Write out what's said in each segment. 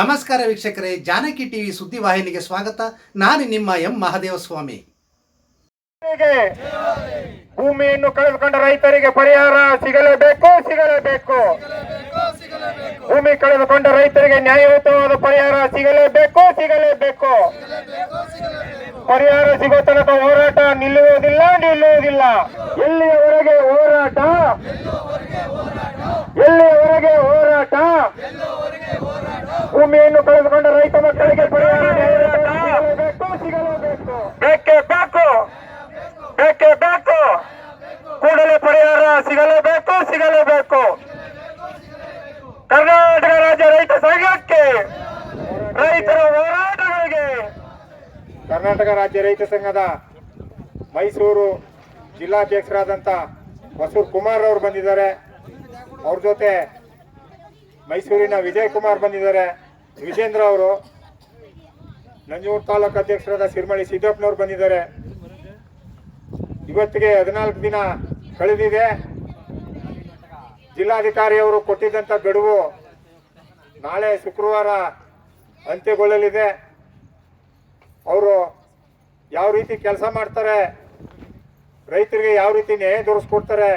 ನಮಸ್ಕಾರ ವೀಕ್ಷಕರೇ, ಜಾನಕಿ ಟಿವಿ ಸುದ್ದಿವಾಹಿನಿಗೆ ಸ್ವಾಗತ. ನಾನು ನಿಮ್ಮ ಎಂ ಮಹದೇವಸ್ವಾಮಿ. ಸ್ವಾಮಿ ಭೂಮಿಯನ್ನು ಕಳೆದುಕೊಂಡ ರೈತರಿಗೆ ಪರಿಹಾರ ಸಿಗಲೇಬೇಕು ಸಿಗಲೇಬೇಕು. ಭೂಮಿ ಕಳೆದುಕೊಂಡ ರೈತರಿಗೆ ನ್ಯಾಯಯುತವಾದ ಪರಿಹಾರ ಸಿಗಲೇಬೇಕು ಸಿಗಲೇಬೇಕು. ಪರಿಹಾರ ಸಿಗೋ ತನಕ ಹೋರಾಟ ನಿಲ್ಲುವುದಿಲ್ಲ ನಿಲ್ಲುವುದಿಲ್ಲ. ಎಲ್ಲಿಯವರೆಗೆ ಹೋರಾಟ? ಎಲ್ಲಿಯವರೆಗೆ ಹೋರಾಟ? ಭೂಮಿಯನ್ನು ಕಳೆದುಕೊಂಡ ರೈತ ಮಕ್ಕಳಿಗೆ ಪರಿಹಾರ ಸಿಗಲೇಬೇಕು ಬೇಕೇ ಬೇಕು ಬೇಕೇ ಬೇಕು. ಕೂಡಲೇ ಪರಿಹಾರ ಸಿಗಲೇಬೇಕು ಸಿಗಲೇಬೇಕು. ಕರ್ನಾಟಕ ರಾಜ್ಯ ರೈತ ಸಂಘಕ್ಕೆ ರೈತರ ಹೋರಾಟಗಳಿಗೆ ಕರ್ನಾಟಕ ರಾಜ್ಯ ರೈತ ಸಂಘದ ಮೈಸೂರು ಜಿಲ್ಲಾಧ್ಯಕ್ಷರಾದಂಥ ಮಸೂರ್ ಕುಮಾರ್ ಅವರು ಬಂದಿದ್ದಾರೆ. ಅವ್ರ ಜೊತೆ ಮೈಸೂರಿನ ವಿಜಯ್ ಕುಮಾರ್ ಬಂದಿದ್ದಾರೆ. ವಿಜೇಂದ್ರ ಅವರು ನಂಜೂರು ತಾಲೂಕು ಅಧ್ಯಕ್ಷರಾದ ಸಿರಿಮಳಿ ಸಿದ್ದಪ್ಪನವ್ರು ಬಂದಿದ್ದಾರೆ. ಇವತ್ತಿಗೆ ಹದಿನಾಲ್ಕು ದಿನ ಕಳೆದಿದೆ. ಜಿಲ್ಲಾಧಿಕಾರಿಯವರು ಕೊಟ್ಟಿದ್ದಂಥ ಗಡುವು ನಾಳೆ ಶುಕ್ರವಾರ ಅಂತ್ಯಗೊಳ್ಳಲಿದೆ. ಅವರು ಯಾವ ರೀತಿ ಕೆಲಸ ಮಾಡ್ತಾರೆ, ರೈತರಿಗೆ ಯಾವ ರೀತಿ ನ್ಯಾಯ ದೊರಸ್ಕೊಡ್ತಾರೆ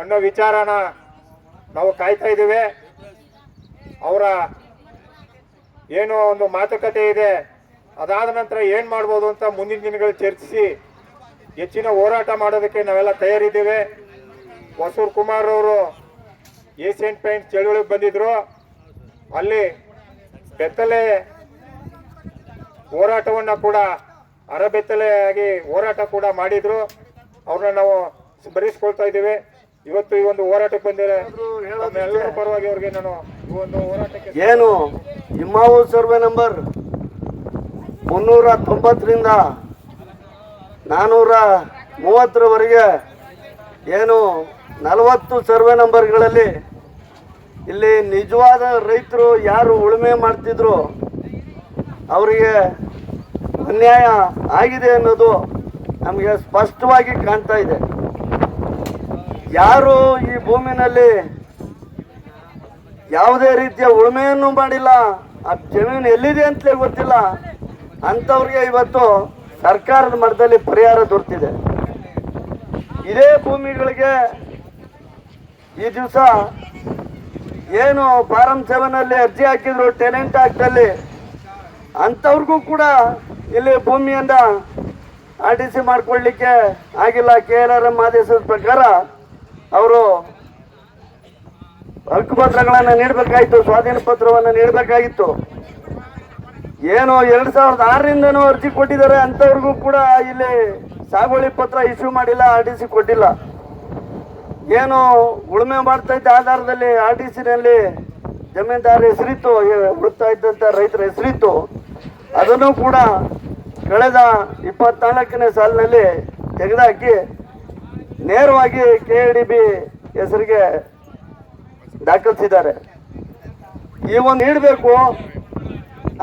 ಅನ್ನೋ ವಿಚಾರನ ನಾವು ಕಾಯ್ತಾ ಇದ್ದೇವೆ. ಅವರ ಏನು ಒಂದು ಮಾತುಕತೆ ಇದೆ, ಅದಾದ ನಂತರ ಏನು ಮಾಡ್ಬೋದು ಅಂತ ಮುಂದಿನ ದಿನಗಳು ಚರ್ಚಿಸಿ ಹೆಚ್ಚಿನ ಹೋರಾಟ ಮಾಡೋದಕ್ಕೆ ನಾವೆಲ್ಲ ತಯಾರಿದ್ದೇವೆ. ವಸೂರ್ ಕುಮಾರ್ ಅವರು ಏಷ್ಯನ್ ಪೇಂಟ್ ಚಳುವಳಿಗೆ ಬಂದಿದ್ರು. ಅಲ್ಲಿ ಬೆತ್ತಲೆ ಹೋರಾಟವನ್ನು ಕೂಡ ಅರಬೆತ್ತಲೆಯಾಗಿ ಹೋರಾಟ ಕೂಡ ಮಾಡಿದ್ರು. ಅವ್ರನ್ನ ನಾವು ಸ್ಮರಿಸ್ಕೊಳ್ತಾ ಇದ್ದೀವಿ. ಇವತ್ತು ಈ ಒಂದು ಹೋರಾಟಕ್ಕೆ ಬಂದಿದೆ ಎಲ್ಲರ ಪರವಾಗಿ ಅವ್ರಿಗೆ ನಾನು ಈ ಒಂದು ಹೋರಾಟಕ್ಕೆ ಏನು? ಇಮ್ಮಾವು ಸರ್ವೆ ನಂಬರ್ ಮುನ್ನೂರ ತೊಂಬತ್ತರಿಂದ ನಾನ್ನೂರ ಮೂವತ್ತರವರೆಗೆ ಏನು ನಲವತ್ತು ಸರ್ವೆ ನಂಬರ್ಗಳಲ್ಲಿ ಇಲ್ಲಿ ನಿಜವಾದ ರೈತರು ಯಾರು ಉಳುಮೆ ಮಾಡ್ತಿದ್ರು ಅವರಿಗೆ ಅನ್ಯಾಯ ಆಗಿದೆ ಅನ್ನೋದು ನಮಗೆ ಸ್ಪಷ್ಟವಾಗಿ ಕಾಣ್ತಾ ಇದೆ. ಯಾರು ಈ ಭೂಮಿನಲ್ಲಿ ಯಾವುದೇ ರೀತಿಯ ಉಳುಮೆಯನ್ನು ಮಾಡಿಲ್ಲ. ಆ ಜಮೀನು ಎಲ್ಲಿದೆ ಅಂತಲೇ ಗೊತ್ತಿಲ್ಲ. ಅಂಥವ್ರಿಗೆ ಇವತ್ತು ಸರ್ಕಾರದ ಮಟ್ಟದಲ್ಲಿ ಪರಿಹಾರ ದೊರೆತಿದೆ. ಇದೇ ಭೂಮಿಗಳಿಗೆ ಈ ದಿವಸ ಏನು ಫಾರಂ ಸೆವೆನಲ್ಲಿ ಅರ್ಜಿ ಹಾಕಿದ್ರು, ಟೆನೆಂಟ್ ಆಕ್ಟಲ್ಲಿ ಅಂಥವ್ರಿಗೂ ಕೂಡ ಇಲ್ಲಿ ಭೂಮಿಯನ್ನು ಆರ್ ಟಿ ಸಿ ಮಾಡ್ಕೊಳ್ಲಿಕ್ಕೆ ಆಗಿಲ್ಲ. ಕೆ ಎಲ್ ಆರ್ ಎಂ ಆದೇಶದ ಪ್ರಕಾರ ಅವರು ಹಕ್ಕುಪತ್ರಗಳನ್ನು ನೀಡಬೇಕಾಗಿತ್ತು ಸ್ವಾಧೀನ ಪತ್ರವನ್ನು ನೀಡಬೇಕಾಗಿತ್ತು. ಏನು ಎರಡು ಸಾವಿರದ ಆರರಿಂದನೂ ಅರ್ಜಿ ಕೊಟ್ಟಿದ್ದಾರೆ ಅಂಥವ್ರಿಗೂ ಕೂಡ ಇಲ್ಲಿ ಸಾಗುವಳಿ ಪತ್ರ ಇಶ್ಯೂ ಮಾಡಿಲ್ಲ ಆರ್ ಟಿ ಸಿ ಕೊಟ್ಟಿಲ್ಲ. ಏನು ಉಳುಮೆ ಮಾಡ್ತಾ ಇದ್ದ ಆಧಾರದಲ್ಲಿ ಆರ್ ಟಿ ಸಿನಲ್ಲಿ ಜಮೀನ್ದಾರ ಹೆಸರಿತ್ತು ಉಳುತ್ತಾ ಇದ್ದಂಥ ರೈತರ ಹೆಸರಿತ್ತು. ಅದನ್ನು ಕೂಡ ಕಳೆದ ಇಪ್ಪತ್ನಾಲ್ಕನೇ ಸಾಲಿನಲ್ಲಿ ತೆಗೆದುಹಾಕಿ ನೇರವಾಗಿ ಕೆ ಡಿ ಬಿ ಹೆಸರಿಗೆ ದಾಖಲಿಸಿದ್ದಾರೆ. ಈ ಒಂದು ನೀಡಬೇಕು.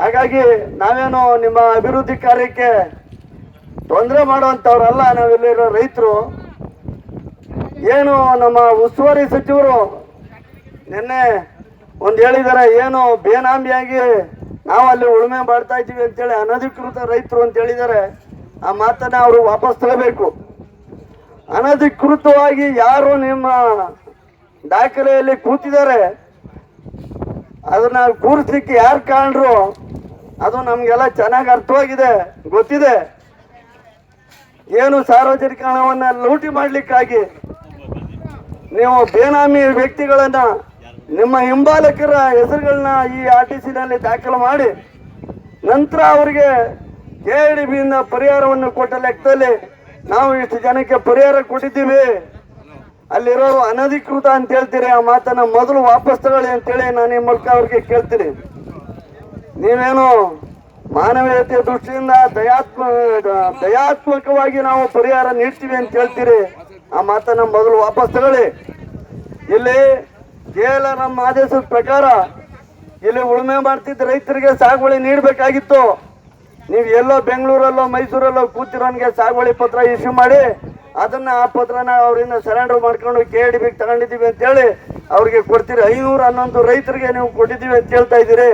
ಹಾಗಾಗಿ ನಾವೇನು ನಿಮ್ಮ ಅಭಿವೃದ್ಧಿ ಕಾರ್ಯಕ್ಕೆ ತೊಂದರೆ ಮಾಡುವಂಥವ್ರಲ್ಲ, ನಾವಿಲ್ಲಿರೋ ರೈತರು. ಏನು ನಮ್ಮ ಉಸ್ತುವಾರಿ ಸಚಿವರು ನಿನ್ನೆ ಒಂದು ಹೇಳಿದ್ದಾರೆ, ಏನು ಬೇನಾಮಿಯಾಗಿ ನಾವು ಅಲ್ಲಿ ಉಳುಮೆ ಮಾಡ್ತಾ ಇದ್ದೀವಿ ಅಂತೇಳಿ ಅನಧಿಕೃತ ರೈತರು ಅಂತ ಹೇಳಿದರೆ ಆ ಮಾತನ್ನ ಅವರು ವಾಪಸ್ ತಗೋಬೇಕು. ಅನಧಿಕೃತವಾಗಿ ಯಾರು ನಿಮ್ಮ ದಾಖಲೆಯಲ್ಲಿ ಕೂತಿದ್ದಾರೆ, ಅದನ್ನ ಕೂರಿಸ್ಲಿಕ್ಕೆ ಯಾರು ಕಾಣ್ರು ಅದು ನಮಗೆಲ್ಲ ಚೆನ್ನಾಗಿ ಅರ್ಥವಾಗಿದೆ, ಗೊತ್ತಿದೆ. ಏನು ಸಾರ್ವಜನಿಕ ಹಣವನ್ನ ಲೂಟಿ ಮಾಡ್ಲಿಕ್ಕಾಗಿ ನೀವು ಬೇನಾಮಿ ವ್ಯಕ್ತಿಗಳನ್ನ ನಿಮ್ಮ ಹಿಂಬಾಲಕರ ಹೆಸರುಗಳನ್ನ ಈ ಆರ್ ಟಿ ಸಿನಲ್ಲಿ ದಾಖಲು ಮಾಡಿ ನಂತರ ಅವರಿಗೆ ಕೆ ಡಿ ಬಿಯಿಂದ ಪರಿಹಾರವನ್ನು ಕೊಟ್ಟ ಲೆಕ್ಕದಲ್ಲಿ ನಾವು ಇಷ್ಟು ಜನಕ್ಕೆ ಪರಿಹಾರ ಕೊಟ್ಟಿದ್ದೀವಿ. ಅಲ್ಲಿರೋರು ಅನಧಿಕೃತ ಅಂತ ಹೇಳ್ತೀರಿ, ಆ ಮಾತನ್ನ ಮೊದಲು ವಾಪಸ್ ತಗೊಳ್ಳಿ ಅಂತೇಳಿ ನಾನು ಈ ಮೂಲಕ ಅವ್ರಿಗೆ ಕೇಳ್ತೀನಿ. ನೀವೇನು ಮಾನವೀಯತೆಯ ದೃಷ್ಟಿಯಿಂದ ದಯಾತ್ಮ, ದಯಾತ್ಮಕವಾಗಿ ನಾವು ಪರಿಹಾರ ನೀಡ್ತೀವಿ ಅಂತ ಹೇಳ್ತೀರಿ, ಆ ಮಾತನ್ನ ಮೊದಲು ವಾಪಸ್ ತಗೊಳ್ಳಿ. ಇಲ್ಲಿ ಕೇವಲ ನಮ್ಮ ಆದೇಶದ ಪ್ರಕಾರ ಇಲ್ಲಿ ಉಳುಮೆ ಮಾಡ್ತಿದ್ದ ರೈತರಿಗೆ ಸಾಗುವಳಿ ನೀಡಬೇಕಾಗಿತ್ತು. ನೀವು ಎಲ್ಲೋ ಬೆಂಗಳೂರಲ್ಲೋ ಮೈಸೂರಲ್ಲೋ ಕೂತಿರೋನ್ಗೆ ಸಾಗುವಳಿ ಪತ್ರ ಇಶ್ಯೂ ಮಾಡಿ ಅದನ್ನ ಆ ಪತ್ರನ ಅವರಿಂದ ಸರೆಂಡರ್ ಮಾಡ್ಕೊಂಡು ಕೆ ಡಿ ತಗೊಂಡಿದ್ದೀವಿ ಅಂತೇಳಿ ಅವ್ರಿಗೆ ಕೊಡ್ತೀರಿ. ಐನೂರ ಹನ್ನೊಂದು ರೈತರಿಗೆ ನೀವು ಕೊಟ್ಟಿದ್ದೀವಿ ಅಂತ ಹೇಳ್ತಾ ಇದ್ದೀರಿ.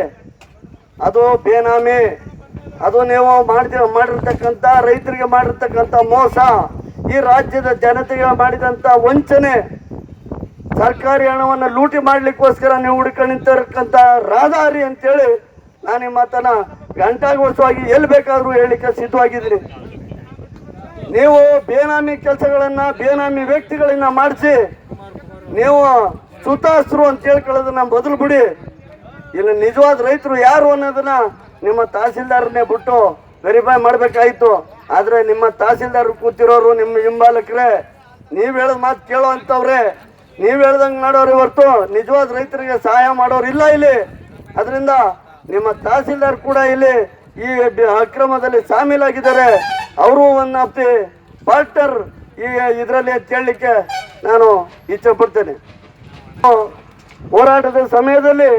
ಅದು ಬೇನಾಮಿ. ಅದು ನೀವು ಮಾಡ್ತಿ ಮಾಡಿರ್ತಕ್ಕಂಥ ರೈತರಿಗೆ ಮಾಡಿರ್ತಕ್ಕಂಥ ಮೋಸ. ಈ ರಾಜ್ಯದ ಜನತೆಗೆ ಮಾಡಿದಂಥ ವಂಚನೆ ಸರ್ಕಾರಿ ಹಣವನ್ನು ಲೂಟಿ ಮಾಡಲಿಕ್ಕೋಸ್ಕರ ನೀವು ಹುಡುಕೊಂಡು ನಿಂತಿರಕ್ಕಂಥ ರಾಧಾರಿ ಅಂತೇಳಿ ನಾನು ಈ ಮಾತನ್ನ ಗಂಟಾಘೋಷವಾಗಿ ಎಲ್ಲಿ ಬೇಕಾದರೂ ಹೇಳಲಿಕ್ಕೆ ಸಿದ್ಧವಾಗಿದ್ದೀನಿ. ನೀವು ಬೇನಾಮಿ ಕೆಲಸಗಳನ್ನ, ಬೇನಾಮಿ ವ್ಯಕ್ತಿಗಳನ್ನ ಮಾಡಿಸಿ, ನೀವು ಸುತಾಸ್ರು ಅಂತ ಹೇಳ್ಕೊಳ್ಳೋದನ್ನ ಬದಲು ಬಿಡಿ. ಇಲ್ಲಿ ನಿಜವಾದ ರೈತರು ಯಾರು ಅನ್ನೋದನ್ನ ನಿಮ್ಮ ತಹಸೀಲ್ದಾರನ್ನೇ ಬಿಟ್ಟು ವೆರಿಫೈ ಮಾಡಬೇಕಾಯಿತು. ಆದರೆ ನಿಮ್ಮ ತಹಸೀಲ್ದಾರ್ ಕೂತಿರೋರು ನಿಮ್ಮ ಹಿಂಬಾಲಕರೇ, ನೀವು ಹೇಳೋದು ಮಾತು ಕೇಳೋ ಅಂತವ್ರೆ ನೀವ್ ಹೇಳ್ದಂಗ್ ಮಾಡೋರು ಹೊರ್ತು ನಿಜವಾದ ರೈತರಿಗೆ ಸಹಾಯ ಮಾಡೋರು ಇಲ್ಲ ಇಲ್ಲಿ. ಅದರಿಂದ ನಿಮ್ಮ ತಹಸೀಲ್ದಾರ್ ಕೂಡ ಇಲ್ಲಿ ಈ ಅಕ್ರಮದಲ್ಲಿ ಶಾಮೀಲಾಗಿದ್ದಾರೆ ಅವರು ಒನ್ ಆಫ್ ದಿ ಪಾರ್ಟ್ನರ್ ಈ ಇದರಲ್ಲಿ ಕೇಳಲಿಕ್ಕೆ ನಾನು ಇಚ್ಛೆ ಪಡ್ತೇನೆ. ಹೋರಾಟದ ಸಮಯದಲ್ಲಿ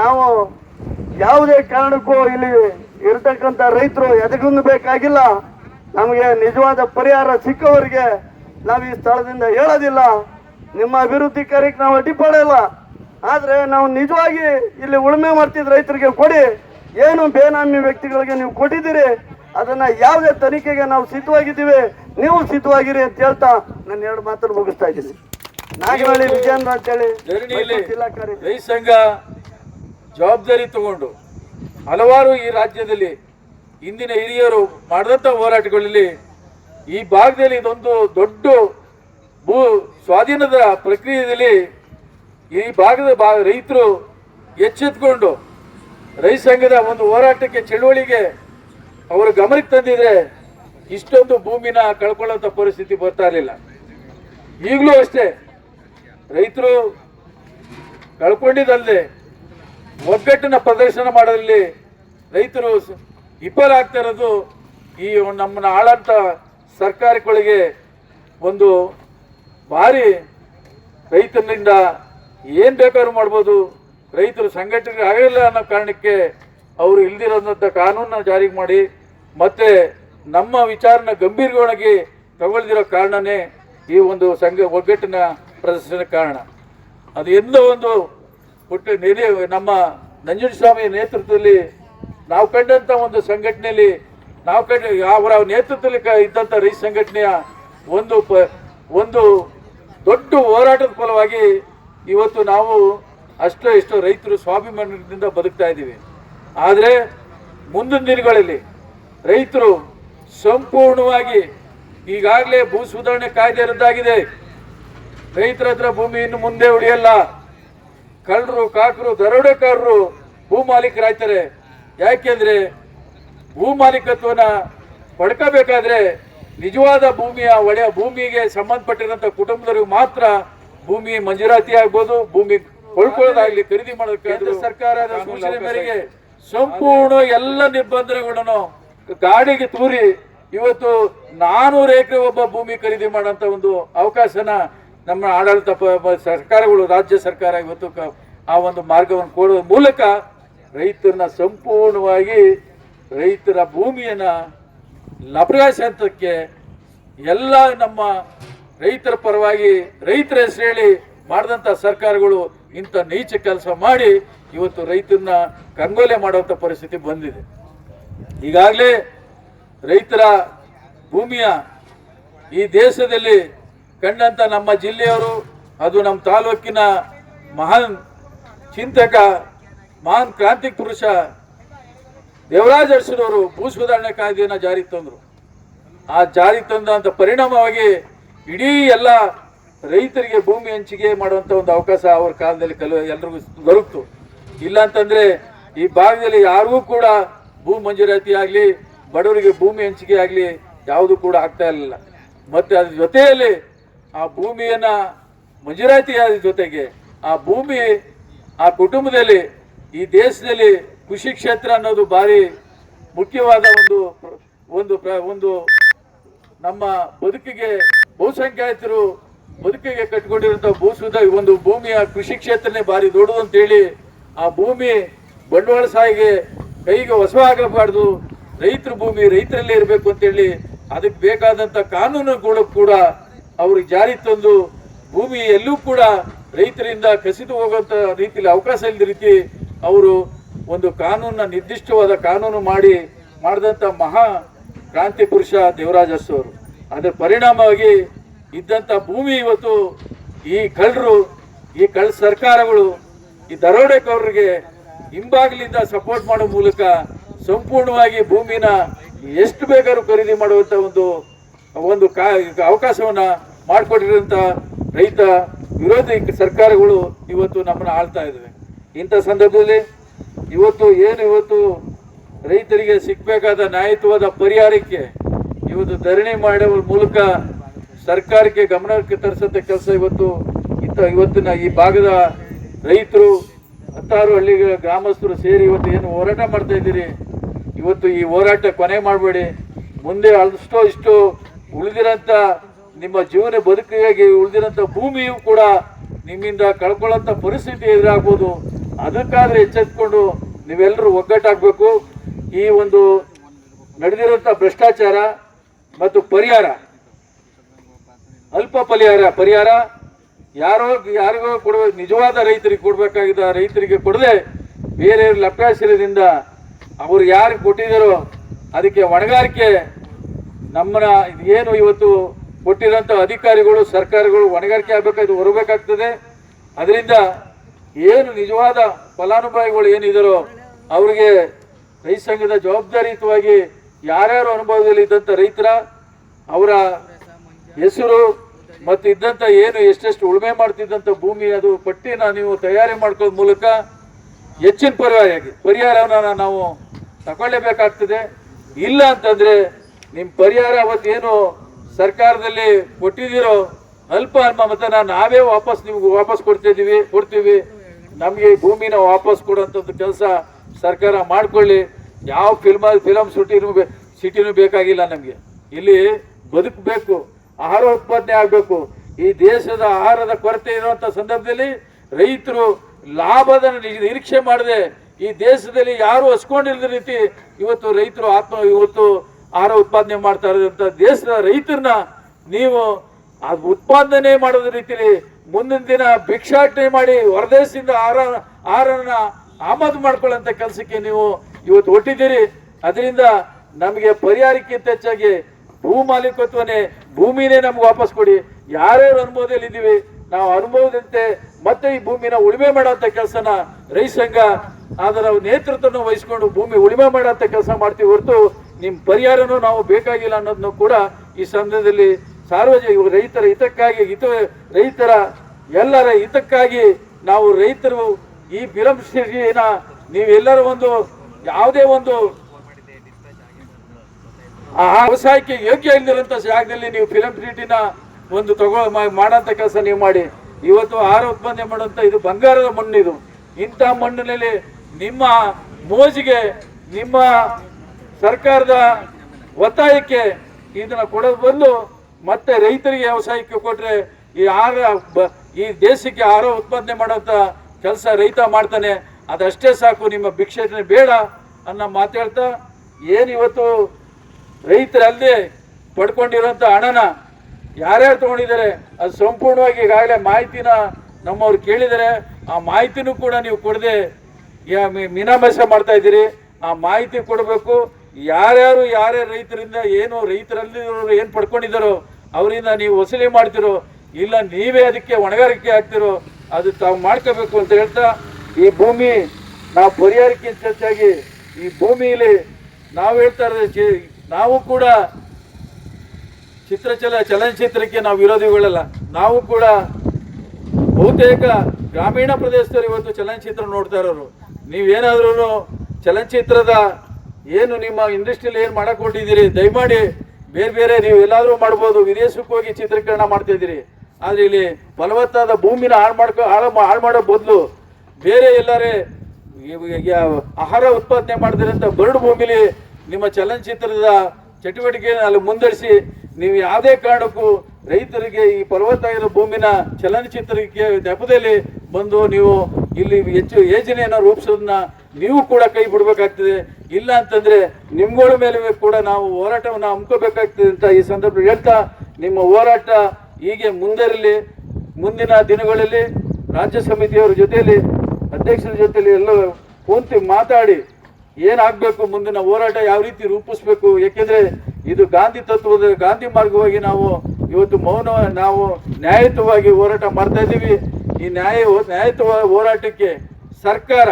ನಾವು ಯಾವುದೇ ಕಾರಣಕ್ಕೂ ಇಲ್ಲಿ ಇರತಕ್ಕಂಥ ರೈತರು ಎದಗುಂದು ಬೇಕಾಗಿಲ್ಲ ನಮಗೆ ನಿಜವಾದ ಪರಿಹಾರ ಸಿಕ್ಕವರಿಗೆ ನಾವು ಈ ಸ್ಥಳದಿಂದ ಹೇಳೋದಿಲ್ಲ. ನಿಮ್ಮ ಅಭಿವೃದ್ಧಿ ಕಾರ್ಯಕ್ಕೆ ನಾವು ಅಡ್ಡಿಪಡಲ್ಲ ಆದರೆ ನಾವು ನಿಜವಾಗಿ ಇಲ್ಲಿ ಉಳುಮೆ ಮಾಡ್ತಿದ್ದ ರೈತರಿಗೆ ಕೊಡಿ. ಏನು ಬೇನಾಮಿ ವ್ಯಕ್ತಿಗಳಿಗೆ ನೀವು ಕೊಟ್ಟಿದ್ದೀರಿ ಅದನ್ನ ಯಾವುದೇ ತನಿಖೆಗೆ ನಾವು ಸಿದ್ಧವಾಗಿದ್ದೀವಿ ನೀವು ಸಿದ್ಧವಾಗಿರಿ ಅಂತ ಹೇಳ್ತಾ ನನ್ನ ಎರಡು ಮಾತನ್ನು ಮುಗಿಸ್ತಾ ಇದ್ದೀನಿ. ನಾಗವಳ್ಳಿ ವಿಜಯೇಂದ್ರ ಅಂತೇಳಿ ರೈತ ಸಂಘ ಜವಾಬ್ದಾರಿ ತಗೊಂಡು ಹಲವಾರು ಈ ರಾಜ್ಯದಲ್ಲಿ ಇಂದಿನ ಹಿರಿಯರು ಮಾಡಿದಂಥ ಹೋರಾಟಗಳಲ್ಲಿ ಈ ಭಾಗದಲ್ಲಿ ಇದೊಂದು ದೊಡ್ಡ ಭೂ ಸ್ವಾಧೀನದ ಪ್ರಕ್ರಿಯೆಯಲ್ಲಿ ಈ ಭಾಗದ ಬಾ ರೈತರು ಎಚ್ಚೆತ್ಕೊಂಡು ರೈತ ಸಂಘದ ಒಂದು ಹೋರಾಟಕ್ಕೆ ಚಳುವಳಿಗೆ ಅವರ ಗಮನಕ್ಕೆ ತಂದಿದ್ರೆ ಇಷ್ಟೊಂದು ಭೂಮಿನ ಕಳ್ಕೊಳ್ಳೋಂಥ ಪರಿಸ್ಥಿತಿ ಬರ್ತಾ ಇರಲಿಲ್ಲ. ಈಗಲೂ ಅಷ್ಟೇ ರೈತರು ಕಳ್ಕೊಂಡಿದ್ದಲ್ಲದೆ ಒಗ್ಗಟ್ಟಿನ ಪ್ರದರ್ಶನ ಮಾಡೋದ್ರಲ್ಲಿ ರೈತರು ವಿಫಲ ಆಗ್ತಾ ಇರೋದು ಈ ನಮ್ಮನ್ನ ಆಳಂತ ಸರ್ಕಾರಗಳಿಗೆ ಒಂದು ಭಾರಿ ರೈತನಿಂದ ಏನು ಬೇಕಾದ್ರೂ ಮಾಡ್ಬೋದು. ರೈತರು ಸಂಘಟನೆ ಆಗಿಲ್ಲ ಅನ್ನೋ ಕಾರಣಕ್ಕೆ ಅವರು ಇಲ್ದಿರೋದಂಥ ಕಾನೂನನ್ನ ಜಾರಿಗೆ ಮಾಡಿ ಮತ್ತೆ ನಮ್ಮ ವಿಚಾರನ ಗಂಭೀರವಾಗಿ ತಗೊಳ್ದಿರೋ ಕಾರಣನೇ ಈ ಒಂದು ಸಂಘ ಒಗ್ಗಟ್ಟಿನ ಪ್ರದರ್ಶನ ಕಾರಣ. ಅದು ಎಂದೋ ಒಂದು ಹುಟ್ಟು ನೆಲೆ ನಮ್ಮ ನಂಜುಂಡಸ್ವಾಮಿ ನೇತೃತ್ವದಲ್ಲಿ ನಾವು ಕಂಡಂಥ ಒಂದು ಸಂಘಟನೆಯಲ್ಲಿ ನಾವು ಕಂಡು ಅವರ ನೇತೃತ್ವದಲ್ಲಿ ಇದ್ದಂಥ ರೈತ ಸಂಘಟನೆಯ ಒಂದು ಪ ಒಂದು ದೊಡ್ಡ ಹೋರಾಟದ ಫಲವಾಗಿ ಇವತ್ತು ನಾವು ಅಷ್ಟೋ ಇಷ್ಟೋ ರೈತರು ಸ್ವಾಭಿಮಾನದಿಂದ ಬದುಕ್ತಾ ಇದ್ದೀವಿ. ಆದರೆ ಮುಂದಿನ ದಿನಗಳಲ್ಲಿ ರೈತರು ಸಂಪೂರ್ಣವಾಗಿ ಈಗಾಗಲೇ ಭೂ ಸುಧಾರಣೆ ಕಾಯ್ದೆ ರದ್ದಾಗಿದೆ. ರೈತರ ಹತ್ರ ಭೂಮಿ ಇನ್ನು ಮುಂದೆ ಉಳಿಯಲ್ಲ. ಕಳ್ಳರು, ಕಾಕರು, ದರೋಡೆಕಾರರು ಭೂ ಮಾಲೀಕರಾಗ್ತಾರೆ. ಯಾಕೆಂದ್ರೆ ಭೂ ಮಾಲೀಕತ್ವನ ಪಡ್ಕೋಬೇಕಾದ್ರೆ ನಿಜವಾದ ಭೂಮಿಯ ಒಡೆಯ ಭೂಮಿಗೆ ಸಂಬಂಧಪಟ್ಟಿರೋಂಥ ಕುಟುಂಬದವರಿಗೆ ಮಾತ್ರ ಭೂಮಿ ಮಂಜೂರಾತಿ ಆಗ್ಬೋದು ಭೂಮಿ ಕೊಳ್ಕೊಳ್ಳೋದಾಗ್ಲಿ ಖರೀದಿ ಮಾಡೋದಕ್ಕೆ ಕೇಂದ್ರ ಸರ್ಕಾರದ ಸೂಚನೆ ಮೇರೆಗೆ ಸಂಪೂರ್ಣ ಎಲ್ಲ ನಿರ್ಬಂಧಗಳನ್ನು ಗಾಡಿಗೆ ತೂರಿ ಇವತ್ತು ನಾನೂರು ಎಕರೆ ಒಬ್ಬ ಭೂಮಿ ಖರೀದಿ ಮಾಡೋಂಥ ಒಂದು ಅವಕಾಶನ ನಮ್ಮ ಆಡಳಿತ ಸರ್ಕಾರಗಳು ರಾಜ್ಯ ಸರ್ಕಾರ ಇವತ್ತು ಆ ಒಂದು ಮಾರ್ಗವನ್ನು ಕೊಡುವ ಮೂಲಕ ರೈತರನ್ನ ಸಂಪೂರ್ಣವಾಗಿ ರೈತರ ಭೂಮಿಯನ್ನ ಲಭ್ರಾಯಿಸ ಹಂತಕ್ಕೆ ಎಲ್ಲ ನಮ್ಮ ರೈತರ ಪರವಾಗಿ ರೈತರ ಹೆಸರು ಹೇಳಿ ಮಾಡಿದಂಥ ಸರ್ಕಾರಗಳು ಇಂಥ ನೀಚ ಕೆಲಸ ಮಾಡಿ ಇವತ್ತು ರೈತರನ್ನ ಕಂಗೋಲೆ ಮಾಡುವಂಥ ಪರಿಸ್ಥಿತಿ ಬಂದಿದೆ. ಈಗಾಗಲೇ ರೈತರ ಭೂಮಿಯ ಈ ದೇಶದಲ್ಲಿ ಕಂಡಂಥ ನಮ್ಮ ಜಿಲ್ಲೆಯವರು, ಅದು ನಮ್ಮ ತಾಲೂಕಿನ ಮಹಾನ್ ಚಿಂತಕ, ಮಹಾನ್ ಕ್ರಾಂತಿ ಪುರುಷ ದೇವರಾಜ ಅರಸಿನವರು ಭೂ ಸುಧಾರಣೆ ಕಾಯ್ದೆಯನ್ನು ಜಾರಿಗೆ ತಂದರು. ಆ ಜಾರಿಗೆ ತಂದಂಥ ಪರಿಣಾಮವಾಗಿ ಇಡೀ ಎಲ್ಲ ರೈತರಿಗೆ ಭೂಮಿ ಹಂಚಿಕೆ ಮಾಡುವಂಥ ಒಂದು ಅವಕಾಶ ಅವ್ರ ಕಾಲದಲ್ಲಿ ಕಲ ಎಲ್ರಿಗೂ ದೊರಕ್ತು. ಇಲ್ಲಾಂತಂದರೆ ಈ ಭಾಗದಲ್ಲಿ ಯಾರಿಗೂ ಕೂಡ ಭೂ ಮಂಜೂರಾತಿ ಆಗಲಿ, ಬಡವರಿಗೆ ಭೂಮಿ ಹಂಚಿಕೆ ಆಗಲಿ ಯಾವುದು ಕೂಡ ಆಗ್ತಾ ಇರಲಿಲ್ಲ. ಮತ್ತೆ ಅದ್ರ ಜೊತೆಯಲ್ಲಿ ಆ ಭೂಮಿಯನ್ನ ಮಂಜೂರಾತಿ ಆದ ಜೊತೆಗೆ ಆ ಭೂಮಿ ಆ ಕುಟುಂಬದಲ್ಲಿ ಈ ದೇಶದಲ್ಲಿ ಕೃಷಿ ಕ್ಷೇತ್ರ ಅನ್ನೋದು ಭಾರಿ ಮುಖ್ಯವಾದ ಒಂದು ಒಂದು ಒಂದು ನಮ್ಮ ಬದುಕಿಗೆ ಬಹುಸಂಖ್ಯಾತರು ಬದುಕಿಗೆ ಕಟ್ಕೊಂಡಿರುವಂಥ ಭೂಸುದ ಒಂದು ಭೂಮಿಯ ಕೃಷಿ ಕ್ಷೇತ್ರನೇ ಭಾರಿ ದೊಡ್ಡದು ಅಂತೇಳಿ ಆ ಭೂಮಿ ಬಂಡವಾಳ ಸಾಯಿಗೆ ಕೈಗೆ ಹೊಸವಾಗಬಾರ್ದು ರೈತರ ಭೂಮಿ ರೈತರಲ್ಲೇ ಇರಬೇಕು ಅಂತೇಳಿ ಅದಕ್ಕೆ ಬೇಕಾದಂಥ ಕಾನೂನುಗಳು ಕೂಡ ಅವ್ರಿಗೆ ಜಾರಿ ತಂದು ಭೂಮಿ ಎಲ್ಲೂ ಕೂಡ ರೈತರಿಂದ ಕಸಿದು ಹೋಗುವಂಥ ರೀತಿಯಲ್ಲಿ ಅವಕಾಶ ಇಲ್ಲದ ರೀತಿ ಅವರು ಒಂದು ಕಾನೂನ ನಿರ್ದಿಷ್ಟವಾದ ಕಾನೂನು ಮಾಡಿ ಮಾಡಿದಂಥ ಮಹಾ ಕ್ರಾಂತಿ ಪುರುಷ ದೇವರಾಜ ಅವರು. ಅದರ ಪರಿಣಾಮವಾಗಿ ಇದ್ದಂಥ ಭೂಮಿ ಇವತ್ತು ಈ ಕಳ್ಳರು, ಈ ಕಳ್ಳ ಸರ್ಕಾರಗಳು, ಈ ದರೋಡೆಕೋರರಿಗೆ ಹಿಂಬಾಗಿಲಿಂದ ಸಪೋರ್ಟ್ ಮಾಡೋ ಮೂಲಕ ಸಂಪೂರ್ಣವಾಗಿ ಭೂಮಿನ ಎಷ್ಟು ಬೇಕಾದ್ರೂ ಖರೀದಿ ಮಾಡುವಂತ ಒಂದು ಒಂದು ಕಾ, ಅವಕಾಶವನ್ನ ಮಾಡಿಕೊಟ್ಟಿರುವಂತ ರೈತ, ವಿರೋಧಿ ಸರ್ಕಾರಗಳು ಇವತ್ತು ನಮ್ಮನ್ನ ಆಳ್ತಾ ಇದ್ದಾವೆ ಇಂಥ ಸಂದರ್ಭದಲ್ಲಿ ಇವತ್ತು ಏನು ಇವತ್ತು ರೈತರಿಗೆ ಸಿಗಬೇಕಾದ ನ್ಯಾಯತ್ವದ ಪರಿಹಾರಕ್ಕೆ ಇವತ್ತು ಧರಣಿ ಮಾಡುವ ಮೂಲಕ ಸರ್ಕಾರಕ್ಕೆ ಗಮನಕ್ಕೆ ತರಿಸಂತ ಕೆಲಸ ಇವತ್ತು ಇಂಥ ಇವತ್ತಿನ ಈ ಭಾಗದ ರೈತರು, ಹತ್ತಾರು ಹಳ್ಳಿಗಳ ಗ್ರಾಮಸ್ಥರು ಸೇರಿ ಇವತ್ತು ಏನು ಹೋರಾಟ ಮಾಡ್ತಾ ಇದ್ದೀರಿ? ಇವತ್ತು ಈ ಹೋರಾಟ ಕೊನೆ ಮಾಡಬೇಡಿ. ಮುಂದೆ ಅಷ್ಟೋ ಇಷ್ಟು ಉಳಿದಿರೋಂಥ ನಿಮ್ಮ ಜೀವನ ಬದುಕಿಗಾಗಿ ಉಳಿದಿರೋಂಥ ಭೂಮಿಯು ಕೂಡ ನಿಮ್ಮಿಂದ ಕಳ್ಕೊಳ್ಳೋಂಥ ಪರಿಸ್ಥಿತಿ ಎದುರಾಗ್ಬೋದು. ಅದಕ್ಕಾದ್ರೆ ಎಚ್ಚೆತ್ಕೊಂಡು ನೀವೆಲ್ಲರೂ ಒಗ್ಗಟ್ಟಾಗಬೇಕು. ಈ ಒಂದು ನಡೆದಿರುವಂಥ ಭ್ರಷ್ಟಾಚಾರ ಮತ್ತು ಪರಿಹಾರ, ಅಲ್ಪ ಪರಿಹಾರ ಪರಿಹಾರ ಯಾರೋ ಯಾರಿಗೋ ಕೊಡುವ ನಿಜವಾದ ರೈತರಿಗೆ ಕೊಡಬೇಕಾಗಿದ್ದ ರೈತರಿಗೆ ಕೊಡದೆ ಬೇರೆ ಲೆಕ್ಕಾಚಾರದಿಂದ ಅವರು ಯಾರು ಕೊಟ್ಟಿದ್ದಾರೋ ಅದಕ್ಕೆ ಹೊಣೆಗಾರಿಕೆ ನಮ್ಮನ್ನ ಏನು ಇವತ್ತು ಕೊಟ್ಟಿರೋಂಥ ಅಧಿಕಾರಿಗಳು, ಸರ್ಕಾರಗಳು ಹೊಣೆಗಾರಿಕೆ ಇದು ಹೊರಬೇಕಾಗ್ತದೆ. ಅದರಿಂದ ಏನು ನಿಜವಾದ ಫಲಾನುಭವಿಗಳು ಏನಿದರೋ ಅವರಿಗೆ ರೈತ ಸಂಘದ ಜವಾಬ್ದಾರಿಯುತವಾಗಿ ಯಾರ್ಯಾರು ಅನುಭವದಲ್ಲಿ ಇದ್ದಂಥ ರೈತರ ಅವರ ಹೆಸರು ಮತ್ತು ಇದ್ದಂಥ ಏನು ಎಷ್ಟೆಷ್ಟು ಉಳುಮೆ ಮಾಡ್ತಿದ್ದಂಥ ಭೂಮಿ ಅದು ಪಟ್ಟಿನ ನೀವು ತಯಾರಿ ಮಾಡ್ಕೋದ ಮೂಲಕ ಹೆಚ್ಚಿನ ಪರಿಹಾರ ಪರಿಹಾರವನ್ನು ನಾವು ತಗೊಳ್ಳೇಬೇಕಾಗ್ತದೆ. ಇಲ್ಲ ಅಂತಂದ್ರೆ ನಿಮ್ಮ ಪರಿಹಾರ ಅವತ್ತೇನು ಸರ್ಕಾರದಲ್ಲಿ ಕೊಟ್ಟಿದ್ದೀರೋ ಅಲ್ಪ ಅಲ್ಪ ಮತನ ನಾವೇ ವಾಪಸ್ ನಿಮ್ಗೆ ವಾಪಸ್ ಕೊಡ್ತಿದ್ದೀವಿ ಕೊಡ್ತೀವಿ. ನಮಗೆ ಭೂಮಿನ ವಾಪಸ್ ಕೊಡುವಂಥದ್ದು ಕೆಲಸ ಸರ್ಕಾರ ಮಾಡಿಕೊಳ್ಳಿ. ಯಾವ ಫಿಲ್ಮ ಫಿಲಮ್ ಶೂಟಿನೂ ಬೇ, ಸಿಟಿನೂ ಬೇಕಾಗಿಲ್ಲ ನಮಗೆ. ಇಲ್ಲಿ ಬದುಕಬೇಕು ಆಹಾರ ಉತ್ಪಾದನೆ ಆಗಬೇಕು. ಈ ದೇಶದ ಆಹಾರದ ಕೊರತೆ ಇರುವಂಥ ಸಂದರ್ಭದಲ್ಲಿ ರೈತರು ಲಾಭದ ನಿರೀಕ್ಷೆ ಮಾಡದೆ ಈ ದೇಶದಲ್ಲಿ ಯಾರು ಹಸ್ಕೊಂಡಿಲ್ಲದ ರೀತಿ ಇವತ್ತು ರೈತರು ಆತ್ಮ, ಇವತ್ತು ಆಹಾರ ಉತ್ಪಾದನೆ ಮಾಡ್ತಾ ಇರೋದಂಥ ದೇಶದ ರೈತರನ್ನ ನೀವು ಅದು ಉತ್ಪಾದನೆ ಮಾಡೋದ್ರ ರೀತಿಯಲ್ಲಿ ಮುಂದಿನ ದಿನ ಭಿಕ್ಷಾಟನೆ ಮಾಡಿ ಹೊರದೇಶದಿಂದ ಆರ ಆಹಾರನ ಆಮದು ಮಾಡ್ಕೊಳ್ಳೋಂಥ ಕೆಲಸಕ್ಕೆ ನೀವು ಇವತ್ತು ಹೊಟ್ಟಿದ್ದೀರಿ ಅದರಿಂದ ನಮಗೆ ಪರಿಹಾರಕ್ಕಿಂತ ಹೆಚ್ಚಾಗಿ ಭೂ ಮಾಲೀಕತ್ವನೇ, ಭೂಮಿನೇ ನಮ್ಗೆ ವಾಪಸ್ ಕೊಡಿ. ಯಾರ್ಯಾರು ಅನುಭವದಲ್ಲಿ ಇದ್ದೀವಿ, ನಾವು ಅನುಭವದಂತೆ ಮತ್ತೆ ಈ ಭೂಮಿನ ಉಳಿಮೆ ಮಾಡುವಂತ ಕೆಲಸನ ರೈತ ಸಂಘ ಅದರ ನೇತೃತ್ವನ ವಹಿಸ್ಕೊಂಡು ಭೂಮಿ ಉಳಿಮೆ ಮಾಡೋಂಥ ಕೆಲಸ ಮಾಡ್ತೀವಿ ಹೊರತು ನಿಮ್ಮ ಪರಿಹಾರನೂ ನಾವು ಬೇಕಾಗಿಲ್ಲ ಅನ್ನೋದನ್ನು ಕೂಡ ಈ ಸಂದರ್ಭದಲ್ಲಿ ಸಾರ್ವಜನಿಕ ರೈತರ ಹಿತಕ್ಕಾಗಿ, ಹಿತ, ರೈತರ ಎಲ್ಲರ ಹಿತಕ್ಕಾಗಿ ನಾವು ರೈತರು ಈ ಫಿಲಂ ಸಿಟಿನ ನೀವೆಲ್ಲರೂ ಒಂದು ಯಾವುದೇ ಒಂದು ಆ ವ್ಯವಸಾಯಕ್ಕೆ ಯೋಗ್ಯ ಇಲ್ದಿರೋಂಥ ಜಾಗದಲ್ಲಿ ನೀವು ಫಿಲಂ ಸಿಟಿನ ಒಂದು ತಗೋ ಮಾಡೋಂಥ ಕೆಲಸ ನೀವು ಮಾಡಿ. ಇವತ್ತು ಆಹಾರ ಉತ್ಪಾದನೆ ಮಾಡುವಂಥ ಇದು ಬಂಗಾರದ ಮಣ್ಣು ಇದು. ಇಂಥ ಮಣ್ಣಿನಲ್ಲಿ ನಿಮ್ಮ ಮೋಜಿಗೆ, ನಿಮ್ಮ ಸರ್ಕಾರದ ಒತ್ತಾಯಕ್ಕೆ ಇದನ್ನ ಕೊಡೋದು ಬದಲು ಮತ್ತೆ ರೈತರಿಗೆ ವ್ಯವಸಾಯಕ್ಕೆ ಕೊಟ್ರೆ ಈ ಆಹಾರ ಈ ದೇಶಕ್ಕೆ ಆಹಾರ ಉತ್ಪಾದನೆ ಮಾಡೋಂಥ ಕೆಲಸ ರೈತ ಮಾಡ್ತಾನೆ, ಅದಷ್ಟೇ ಸಾಕು, ನಿಮ್ಮ ಭಿಕ್ಷೆ ಬೇಡ ಅನ್ನೋ ಮಾತಾಡ್ತಾ ಏನು ಇವತ್ತು ರೈತರಲ್ಲದೆ ಪಡ್ಕೊಂಡಿರೋಂಥ ಹಣನ ಯಾರ್ಯಾರು ತಗೊಂಡಿದ್ದಾರೆ, ಅದು ಸಂಪೂರ್ಣವಾಗಿ ಈಗಾಗಲೇ ಮಾಹಿತಿನ ನಮ್ಮವ್ರು ಕೇಳಿದರೆ ಆ ಮಾಹಿತಿನೂ ಕೂಡ ನೀವು ಕೊಡದೆ ಮೀನಾಮಸ ಮಾಡ್ತಾ ಇದ್ದೀರಿ, ಆ ಮಾಹಿತಿ ಕೊಡಬೇಕು. ಯಾರ್ಯಾರು ಯಾರ್ಯಾರು ರೈತರಿಂದ ಏನು ರೈತರಲ್ಲಿ ಏನು ಪಡ್ಕೊಂಡಿದ್ದಾರೋ ಅವರಿಂದ ನೀವು ವಸೂಲಿ ಮಾಡ್ತಿರೋ, ಇಲ್ಲ ನೀವೇ ಅದಕ್ಕೆ ಹೊಣೆಗಾರಿಕೆ ಆಗ್ತಿರೋ, ಅದು ತಾವು ಮಾಡ್ಕೋಬೇಕು ಅಂತ ಹೇಳ್ತಾ ಈ ಭೂಮಿ ನಾವು ಪರಿಹಾರಕ್ಕಿಂತ ಹೆಚ್ಚಾಗಿ ಈ ಭೂಮಿಯಲ್ಲಿ ನಾವು ಹೇಳ್ತಾ ಇರೋದು ನಾವು ಕೂಡ ಚಿತ್ರಚಲ ಚಲನಚಿತ್ರಕ್ಕೆ ನಾವು ವಿರೋಧಿಗಳಲ್ಲ, ನಾವು ಕೂಡ ಬಹುತೇಕ ಗ್ರಾಮೀಣ ಪ್ರದೇಶದಲ್ಲಿ ಇವತ್ತು ಚಲನಚಿತ್ರ ನೋಡ್ತಾ ಇರೋರು. ನೀವೇನಾದ್ರೂ ಚಲನಚಿತ್ರದ ಏನು ನಿಮ್ಮ ಇಂಡಸ್ಟ್ರಿಯಲ್ಲಿ ಏನು ಮಾಡಕ್ ಹೊಟ್ಟಿದ್ದೀರಿ ದಯಮಾಡಿ ಬೇರೆ ಬೇರೆ ನೀವು ಎಲ್ಲಾದರೂ ಮಾಡ್ಬೋದು. ವಿದೇಶಕ್ಕೆ ಹೋಗಿ ಚಿತ್ರೀಕರಣ ಮಾಡ್ತಾ ಇದ್ದೀರಿ. ಆದರೆ ಇಲ್ಲಿ ಫಲವತ್ತಾದ ಭೂಮಿನ ಹಾಳು ಮಾಡ್ಕೊ ಹಾಳು ಹಾಳು ಮಾಡೋ ಬದಲು ಬೇರೆ ಎಲ್ಲರೇ ಆಹಾರ ಉತ್ಪಾದನೆ ಮಾಡಿದಿರಂತ ಬರಡು ಭೂಮಿಲಿ ನಿಮ್ಮ ಚಲನಚಿತ್ರದ ಚಟುವಟಿಕೆಯನ್ನು ಅಲ್ಲಿ ಮುಂದಡಿಸಿ ನೀವು ಯಾವುದೇ ಕಾರಣಕ್ಕೂ ರೈತರಿಗೆ ಈ ಫಲವತ್ತಾಗಿರೋ ಭೂಮಿನ ಚಲನಚಿತ್ರಕ್ಕೆ ನೆಪದಲ್ಲಿ ಬಂದು ನೀವು ಇಲ್ಲಿ ಹೆಚ್ಚು ಯೋಜನೆಯನ್ನು ರೂಪಿಸೋದನ್ನ ನೀವು ಕೂಡ ಕೈ ಬಿಡಬೇಕಾಗ್ತದೆ. ಇಲ್ಲ ಅಂತಂದ್ರೆ ನಿಮ್ಗಳ ಮೇಲೆ ಕೂಡ ನಾವು ಹೋರಾಟವನ್ನು ಹಮ್ಕೋಬೇಕಾಗ್ತದೆ ಅಂತ ಈ ಸಂದರ್ಭ ಹೇಳ್ತಾ ನಿಮ್ಮ ಹೋರಾಟ ಹೀಗೆ ಮುಂದರಲಿ ಮುಂದಿನ ದಿನಗಳಲ್ಲಿ ರಾಜ್ಯ ಸಮಿತಿಯವರ ಜೊತೆಯಲ್ಲಿ ಅಧ್ಯಕ್ಷರ ಜೊತೆಯಲ್ಲಿ ಎಲ್ಲ ಕೂತು ಮಾತಾಡಿ ಏನಾಗಬೇಕು, ಮುಂದಿನ ಹೋರಾಟ ಯಾವ ರೀತಿ ರೂಪಿಸ್ಬೇಕು, ಯಾಕೆಂದ್ರೆ ಇದು ಗಾಂಧಿ ತತ್ವದ ಗಾಂಧಿ ಮಾರ್ಗವಾಗಿ ನಾವು ಇವತ್ತು ಮೌನ ನಾವು ನ್ಯಾಯಯುತವಾಗಿ ಹೋರಾಟ ಮಾಡ್ತಾ ಇದ್ದೀವಿ ಈ ನ್ಯಾಯ ನ್ಯಾಯಯುತ ಹೋರಾಟಕ್ಕೆ ಸರ್ಕಾರ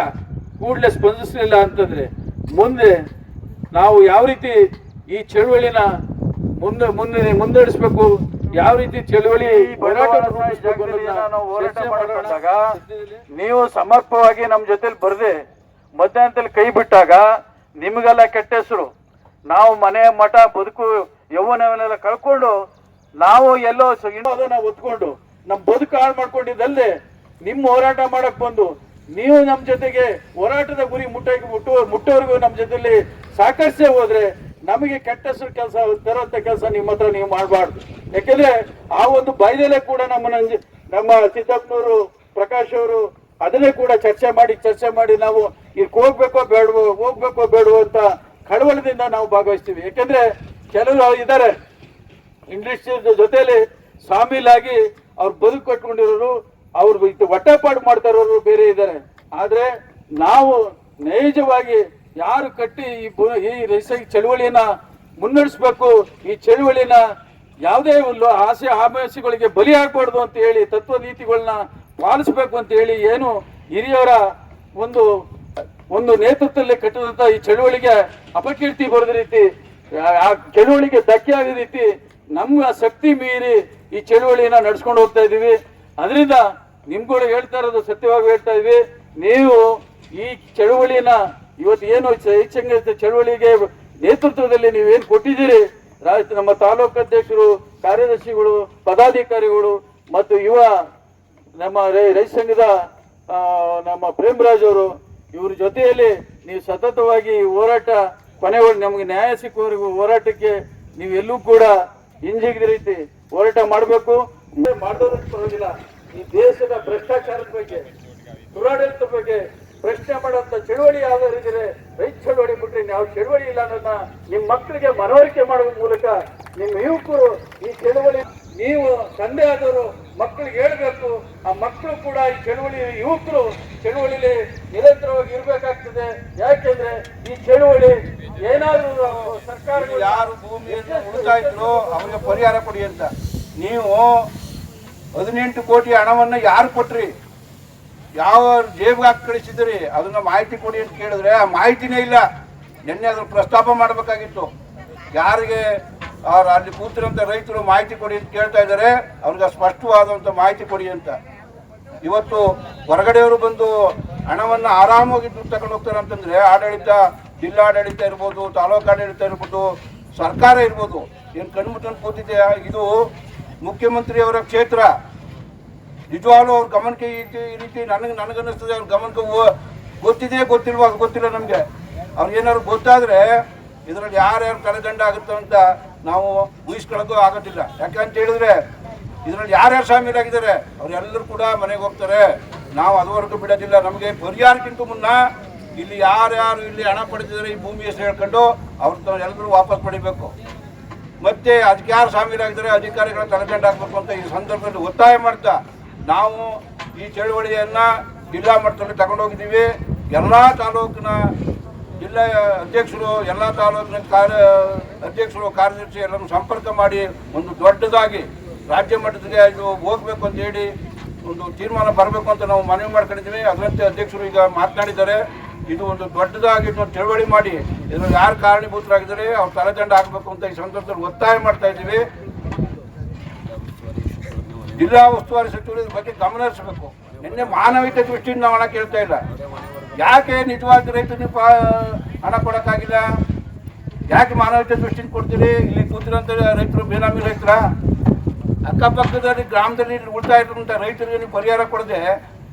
ಕೂಡಲೇ ಸ್ಪಂದಿಸಲಿಲ್ಲ ಅಂತಂದ್ರೆ ಮುಂದೆ ನಾವು ಯಾವ ರೀತಿ ಈ ಚಳುವಳಿನ ಮುಂದೆ ಮುಂದೆ ಮುನ್ನಡೆಸಬೇಕು ಯಾವ ರೀತಿ ಚಳುವಳಿ ಹೋರಾಟ. ಮಾಡಿಕೊಂಡಾಗ ನೀವು ಸಮರ್ಪವಾಗಿ ನಮ್ಮ ಜೊತೆಲಿ ಬರದೆ ಮಧ್ಯಾಹ್ನದಲ್ಲಿ ಕೈ ಬಿಟ್ಟಾಗ ನಿಮಗೆಲ್ಲ ಕೆಟ್ಟ ಹೆಸರು ನಾವು ಮನೆ ಮಠ ಬದುಕು ಯೌವನವನ್ನೆಲ್ಲ ಕಳ್ಕೊಂಡು ನಾವು ಎಲ್ಲೋ ಅದನ್ನ ಒತ್ಕೊಂಡು ನಮ್ ಬದುಕು ಹಾಳು ಮಾಡ್ಕೊಂಡಿದ್ದಲ್ಲೇ ನಿಮ್ಮ ಹೋರಾಟ ಮಾಡಕ್ ಬಂದು ನೀವು ನಮ್ಮ ಜೊತೆಗೆ ಹೋರಾಟದ ಗುರಿ ಮುಟ್ಟಕ್ಕೆ ಮುಟ್ಟು ಮುಟ್ಟೋರಿಗೂ ನಮ್ಮ ಜೊತೆಲಿ ಸಾಕಷ್ಟೇ ಹೋದ್ರೆ ನಮಗೆ ಕೆಟ್ಟ ಹೆಸರು ಕೆಲಸ ತರುವಂತ ಕೆಲಸ ನಿಮ್ಮ ಹತ್ರ ನೀವು ಮಾಡಬಾರ್ದು. ಯಾಕೆಂದ್ರೆ ಆ ಒಂದು ಬಾಯ್ದೆಲೆ ಕೂಡ ನಮ್ಮ ನಮ್ಮ ಸಿದ್ದಪ್ಪನವರು, ಪ್ರಕಾಶ್ ಅವರು ಅದನ್ನೇ ಕೂಡ ಚರ್ಚೆ ಮಾಡಿ ಚರ್ಚೆ ಮಾಡಿ ನಾವು ಇಲ್ಲಿ ಹೋಗ್ಬೇಕೋ ಬೇಡವೋ ಹೋಗ್ಬೇಕೋ ಬೇಡವೋ ಅಂತ ಕಳವಳದಿಂದ ನಾವು ಭಾಗವಹಿಸ್ತೀವಿ. ಯಾಕೆಂದ್ರೆ ಕೆಲವರು ಇದ್ದಾರೆ ಇಂಡಸ್ಟ್ರಿ ಜೊತೆಯಲ್ಲಿ ಸಾಮೀಲಾಗಿ ಅವ್ರು ಬದುಕು ಕಟ್ಕೊಂಡಿರೋರು ಅವ್ರು ಹೊಟ್ಟೆಪಾಡು ಮಾಡ್ತಾ ಇರೋರು ಬೇರೆ ಇದ್ದಾರೆ ಆದರೆ ನಾವು ನೈಜವಾಗಿ ಯಾರು ಕಟ್ಟಿ ಈ ಈ ರೈತ ಚಳುವಳಿಯನ್ನ ಮುನ್ನಡೆಸಬೇಕು ಈ ಚಳುವಳಿನ ಯಾವುದೇ ಒಂದು ಆಸೆ ಬಲಿ ಆಗ್ಬಾರ್ದು ಅಂತ ಹೇಳಿ ತತ್ವ ನೀತಿಗಳನ್ನ ಪಾಲಿಸಬೇಕು ಅಂತ ಹೇಳಿ ಏನು ಹಿರಿಯರ ಒಂದು ಒಂದು ನೇತೃತ್ವದಲ್ಲಿ ಕಟ್ಟಿದಂತ ಈ ಚಳುವಳಿಗೆ ಅಪಕೀರ್ತಿ ಬರೆದ ರೀತಿ ಆ ಚಳುವಳಿಗೆ ಧಕ್ಕೆ ಆಗದ ರೀತಿ ನಮ್ಮ ಶಕ್ತಿ ಮೀರಿ ಈ ಚಳುವಳಿಯನ್ನ ನಡ್ಸ್ಕೊಂಡು ಹೋಗ್ತಾ ಇದೀವಿ. ಅದರಿಂದ ನಿಮ್ಗಳು ಹೇಳ್ತಾ ಇರೋದು ಸತ್ಯವಾಗಿ ಹೇಳ್ತಾ ಇದೀವಿ. ನೀವು ಈ ಚಳುವಳಿಯನ್ನ ಇವತ್ತು ಏನು ಶೈಕ್ಷಣಿಕ ಚಳುವಳಿಗೆ ನೇತೃತ್ವದಲ್ಲಿ ನೀವೇನು ಕೊಟ್ಟಿದ್ದೀರಿ? ರಾಜ್ಯ ನಮ್ಮ ತಾಲೂಕು ಅಧ್ಯಕ್ಷರು, ಕಾರ್ಯದರ್ಶಿಗಳು, ಪದಾಧಿಕಾರಿಗಳು ಮತ್ತು ಯುವ ನಮ್ಮ ರೈತ ಸಂಘದ ನಮ್ಮ ಪ್ರೇಮರಾಜ್ ಅವರು, ಇವ್ರ ಜೊತೆಯಲ್ಲಿ ನೀವು ಸತತವಾಗಿ ಹೋರಾಟ ಕೊನೆಗಳು ನಮಗೆ ನ್ಯಾಯ ಸಿಕ್ಕುವವರೆಗೂ ಹೋರಾಟಕ್ಕೆ ನೀವು ಎಲ್ಲೂ ಕೂಡ ಹಿಂಜರಿದ ರೀತಿ ಹೋರಾಟ ಮಾಡಬೇಕು? ಮಾಡೋದಕ್ಕೆ ಪರವಾಗಿಲ್ಲ ಈ ದೇಶದ ಭ್ರಷ್ಟಾಚಾರದ ಬಗ್ಗೆ ದುರಾಡಳಿತ ಬಗ್ಗೆ ಪ್ರಶ್ನೆ ಮಾಡುವಂತ ಚಳುವಳಿ ಯಾವ್ದಾರಿದ್ರೆ ರೈತ ಚಳುವಳಿ ಬಿಟ್ಟರೆ ಯಾವ ಚಳುವಳಿ ಇಲ್ಲ ಅನ್ನೋದನ್ನ ನಿಮ್ಮ ಮಕ್ಕಳಿಗೆ ಮನವರಿಕೆ ಮಾಡುವ ಮೂಲಕ ನಿಮ್ಮ ಯುವಕರು ಈ ಚಳುವಳಿ ನೀವು ತಂದೆ ಆದವರು ಮಕ್ಕಳಿಗೆ ಹೇಳ್ಬೇಕು ಆ ಮಕ್ಕಳು ಕೂಡ ಈ ಚಳುವಳಿ ಯುವಕರು ಚಳುವಳಿಲಿ ನಿರಂತರವಾಗಿ ಇರಬೇಕಾಗ್ತದೆ. ಯಾಕೆಂದ್ರೆ ಈ ಚಳುವಳಿ ಏನಾದ್ರೂ ಸರ್ಕಾರ ಯಾರು ಭೂಮಿಯನ್ನು ಅವರಿಗೆ ಅವ್ರಿಗೆ ಪರಿಹಾರ ಕೊಡಿ ಅಂತ. ನೀವು ಹದಿನೆಂಟು ಕೋಟಿ ಹಣವನ್ನು ಯಾರು ಕೊಟ್ರಿ? ಯಾವ ಜೇಬ್ಗೆ ಹಾಕಿ ಕಳಿಸಿದ್ರಿ? ಅದನ್ನ ಮಾಹಿತಿ ಕೊಡಿ ಅಂತ ಕೇಳಿದ್ರೆ ಆ ಮಾಹಿತಿನೇ ಇಲ್ಲ. ನಿನ್ನೆ ಅದ್ರ ಪ್ರಸ್ತಾಪ ಮಾಡಬೇಕಾಗಿತ್ತು. ಯಾರಿಗೆ ಅವ್ರು ಅಲ್ಲಿ ಕೂತಿರೋಂಥ ರೈತರು ಮಾಹಿತಿ ಕೊಡಿ ಅಂತ ಕೇಳ್ತಾ ಇದ್ದಾರೆ. ಅವ್ರಿಗೆ ಸ್ಪಷ್ಟವಾದಂಥ ಮಾಹಿತಿ ಕೊಡಿ ಅಂತ. ಇವತ್ತು ಹೊರಗಡೆಯವರು ಬಂದು ಹಣವನ್ನು ಆರಾಮಾಗಿ ದುಡ್ಡು ತಗೊಂಡು ಹೋಗ್ತಾರೆ ಅಂತಂದ್ರೆ ಆಡಳಿತ, ಜಿಲ್ಲಾಡಳಿತ ಇರ್ಬೋದು, ತಾಲೂಕು ಆಡಳಿತ ಇರ್ಬೋದು, ಸರ್ಕಾರ ಇರ್ಬೋದು, ಏನು ಕಣ್ಮುಟ್ಟನ್ನು ಕೂತಿದೆಯಾ ಇದು ಮುಖ್ಯಮಂತ್ರಿಯವರ ಕ್ಷೇತ್ರ. ನಿಜವಾಗ್ಲೂ ಅವ್ರ ಗಮನಕ್ಕೆ ಈ ರೀತಿ- ನನಗೆ ನನಗನ್ನಿಸ್ತದೆ ಅವ್ರ ಗಮನಕ್ಕೆ ಹೋ- ಗೊತ್ತಿದೆ ಗೊತ್ತಿಲ್ವಾ? ಗೊತ್ತಿಲ್ಲ ನಮಗೆ. ಅವ್ರಿಗೇನಾದ್ರು ಗೊತ್ತಾದರೆ ಇದರಲ್ಲಿ ಯಾರ್ಯಾರು ತಲೆದಂಡ ಆಗುತ್ತೆ ಅಂತ ನಾವು ಊಹಿಸ್ಕೊಳ್ಳೋಕ್ಕೂ ಆಗೋದಿಲ್ಲ. ಯಾಕಂತ ಹೇಳಿದ್ರೆ, ಇದರಲ್ಲಿ ಯಾರ್ಯಾರು ಶಾಮೀಲಾಗಿದ್ದಾರೆ ಅವರೆಲ್ಲರೂ ಕೂಡ ಮನೆಗೆ ಹೋಗ್ತಾರೆ. ನಾವು ಅದುವರೆಗೂ ಬಿಡೋದಿಲ್ಲ. ನಮಗೆ ಪರಿಹಾರಕ್ಕಿಂತ ಮುನ್ನ ಇಲ್ಲಿ ಯಾರ್ಯಾರು ಇಲ್ಲಿ ಹಣ ಪಡೆದಿದ್ದಾರೆ ಈ ಭೂಮಿ ಹೆಸರು ಹೇಳ್ಕೊಂಡು ಅವ್ರ ಎಲ್ಲರೂ ವಾಪಸ್ ಪಡಿಬೇಕು. ಮತ್ತೆ ಅದಕ್ಕೆ ಯಾರು ಶಾಮೀಲಾಗಿದ್ದಾರೆ ಅಧಿಕಾರಿಗಳ ತಲೆಗಂಡು ಹಾಕಬೇಕು ಅಂತ ಈ ಸಂದರ್ಭದಲ್ಲಿ ಒತ್ತಾಯ ಮಾಡ್ತಾ ನಾವು ಈ ಚಳುವಳಿಯನ್ನ ಜಿಲ್ಲಾ ಮಟ್ಟದಲ್ಲಿ ತಗೊಂಡೋಗಿದ್ದೀವಿ. ಎಲ್ಲ ತಾಲೂಕಿನ ಜಿಲ್ಲಾ ಅಧ್ಯಕ್ಷರು, ಎಲ್ಲ ತಾಲೂಕಿನ ಕಾರ್ಯ, ಅಧ್ಯಕ್ಷರು, ಕಾರ್ಯದರ್ಶಿ ಎಲ್ಲರೂ ಸಂಪರ್ಕ ಮಾಡಿ ಒಂದು ದೊಡ್ಡದಾಗಿ ರಾಜ್ಯ ಮಟ್ಟಕ್ಕೆ ಇದು ಹೋಗ್ಬೇಕು ಅಂತ ಹೇಳಿ ಒಂದು ತೀರ್ಮಾನ ಬರಬೇಕು ಅಂತ ನಾವು ಮನವಿ ಮಾಡ್ಕೊಂಡಿದ್ದೀವಿ. ಅದರಂತೆ ಅಧ್ಯಕ್ಷರು ಈಗ ಮಾತನಾಡಿದ್ದಾರೆ. ಇದು ಒಂದು ದೊಡ್ಡದಾಗಿ ಒಂದು ತಿಳುವಳಿ ಮಾಡಿ ಇದರಲ್ಲಿ ಯಾರು ಕಾರಣೀಭೂತರಾಗಿದ್ದಾರೆ, ಅವ್ರು ತಲೆದಂಡ ಆಗಬೇಕು ಅಂತ ಈ ಸಂದರ್ಭದಲ್ಲಿ ಒತ್ತಾಯ ಮಾಡ್ತಾ ಇದ್ದೀವಿ. ಜಿಲ್ಲಾ ಉಸ್ತುವಾರಿ ಸಚಿವರು ಇದ್ರ ಬಗ್ಗೆ ಗಮನ ಹರಿಸಬೇಕು. ನಿನ್ನೆ ಮಾನವೀಯತೆ ದೃಷ್ಟಿಯಿಂದ ನಾವು ಹಣ ಕೇಳ್ತಾ ಇಲ್ಲ. ಯಾಕೆ ನಿಜವಾಗಿ ರೈತನಿಗೆ ಪಾ ಹಣ ಕೊಡೋಕ್ಕಾಗಿಲ್ಲ? ಯಾಕೆ ಮಾನವೀಯತೆ ದೃಷ್ಟಿಯಿಂದ ಕೊಡ್ತೀರಿ? ಇಲ್ಲಿ ಕೂತಿರೋಂಥ ರೈತರು, ಬೇನಾಮಿ ರೈತರ, ಅಕ್ಕಪಕ್ಕದಲ್ಲಿ ಗ್ರಾಮದಲ್ಲಿ ಉಳ್ತಾ ಇರುವಂಥ ರೈತರಿಗೆ ನೀವು ಪರಿಹಾರ ಕೊಡದೆ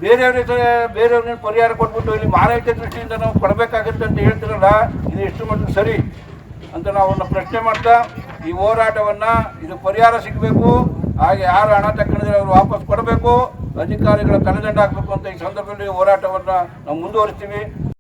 ಬೇರೆಯವ್ರಿಗೆ ಬೇರೆಯವ್ರಿಗೆ ಪರಿಹಾರ ಕೊಟ್ಬಿಟ್ಟು ಇಲ್ಲಿ ಮಾನವೀಯತೆ ದೃಷ್ಟಿಯಿಂದ ನಾವು ಕೊಡಬೇಕಾಗುತ್ತೆ ಅಂತ ಹೇಳ್ತಿರಲ್ಲ, ಇದು ಎಷ್ಟು ಮಟ್ಟಿಗೆ ಸರಿ ಅಂತ ನಾವು ಅವ್ರನ್ನ ಪ್ರಶ್ನೆ ಮಾಡ್ತಾ, ಈ ಹೋರಾಟವನ್ನ, ಇದು ಪರಿಹಾರ ಸಿಗಬೇಕು, ಹಾಗೆ ಯಾರು ಹಣ ತಕ್ಕೊಂಡಿದ್ರೆ ಅವರು ವಾಪಸ್ ಕೊಡಬೇಕು. ಅಧಿಕಾರಿಗಳ ತಲೆದಂಡ ಹಾಕಬೇಕು ಅಂತ ಈ ಸಂದರ್ಭದಲ್ಲಿ ಹೋರಾಟವನ್ನು ನಾವು ಮುಂದುವರಿಸ್ತೀವಿ.